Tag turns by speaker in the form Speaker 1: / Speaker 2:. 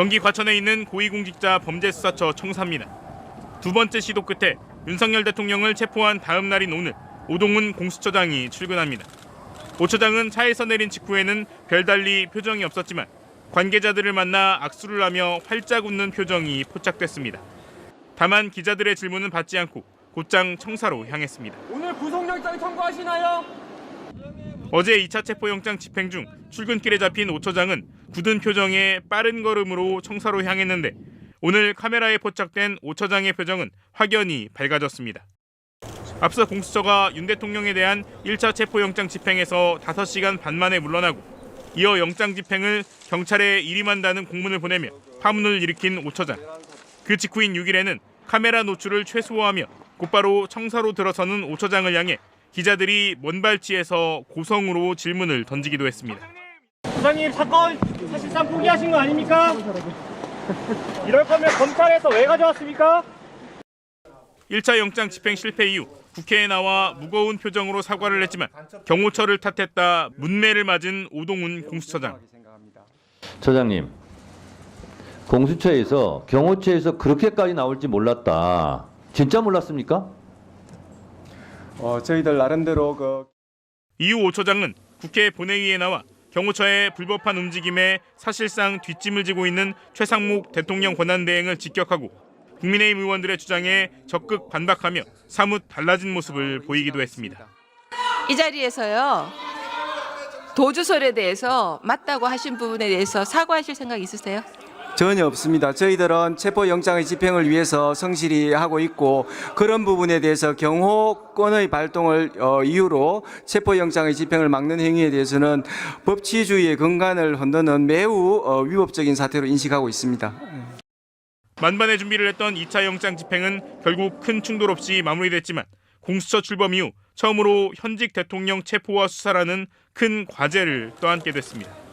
Speaker 1: 경기 과천에 있는 고위공직자 범죄수사처 청사입니다. 두 번째 시도 끝에 윤석열 대통령을 체포한 다음 날인 오늘 오동훈 공수처장이 출근합니다. 오 처장은 차에서 내린 직후에는 별달리 표정이 없었지만 관계자들을 만나 악수를 하며 활짝 웃는 표정이 포착됐습니다. 다만 기자들의 질문은 받지 않고 곧장 청사로 향했습니다.
Speaker 2: 오늘 구속영장 청구하시나요?
Speaker 1: 어제 2차 체포영장 집행 중 출근길에 잡힌 오 처장은 굳은 표정에 빠른 걸음으로 청사로 향했는데 오늘 카메라에 포착된 오 처장의 표정은 확연히 밝아졌습니다. 앞서 공수처가 윤 대통령에 대한 1차 체포영장 집행에서 5시간 반 만에 물러나고 이어 영장 집행을 경찰에 일임한다는 공문을 보내며 파문을 일으킨 오 처장. 그 직후인 6일에는 카메라 노출을 최소화하며 곧바로 청사로 들어서는 오 처장을 향해 기자들이 먼발치에서 고성으로 질문을 던지기도 했습니다.
Speaker 2: 부장님 사건 사실상 포기하신 거 아닙니까? 이럴 거면 검찰에서 왜 가져왔습니까?
Speaker 1: 1차 영장 집행 실패 이후 국회에 나와 무거운 표정으로 사과를 했지만 경호처를 탓했다 문매를 맞은 오동훈 공수처장.
Speaker 3: 처장님, 공수처에서 경호처에서 그렇게까지 나올지 몰랐다. 진짜 몰랐습니까?
Speaker 4: 어, 저희들 나름대로 그
Speaker 1: 이후 오 처장은 국회 본회의에 나와 경호처의 불법한 움직임에 사실상 뒷짐을 지고 있는 최상목 대통령 권한대행을 직격하고 국민의힘 의원들의 주장에 적극 반박하며 사뭇 달라진 모습을 보이기도 했습니다.
Speaker 5: 이 자리에서요 도주설에 대해서 맞다고 하신 부분에 대해서 사과하실 생각 있으세요?
Speaker 4: 전혀 없습니다. 저희들은 체포 영장의 집행을 위해서 성실히 하고 있고 그런 부분에 대해서 경호권의 발동을 어, 이유로 체포 영장의 집행을 막는 행위에 대해서는 법치주의의 근간을 흔드는 매우 어, 위법적인 사태로 인식하고 있습니다.
Speaker 1: 만반의 준비를 했던 2차 영장 집행은 결국 큰 충돌 없이 마무리됐지만 공수처 출범 이후 처음으로 현직 대통령 체포와 수사라는 큰 과제를 떠안게 됐습니다.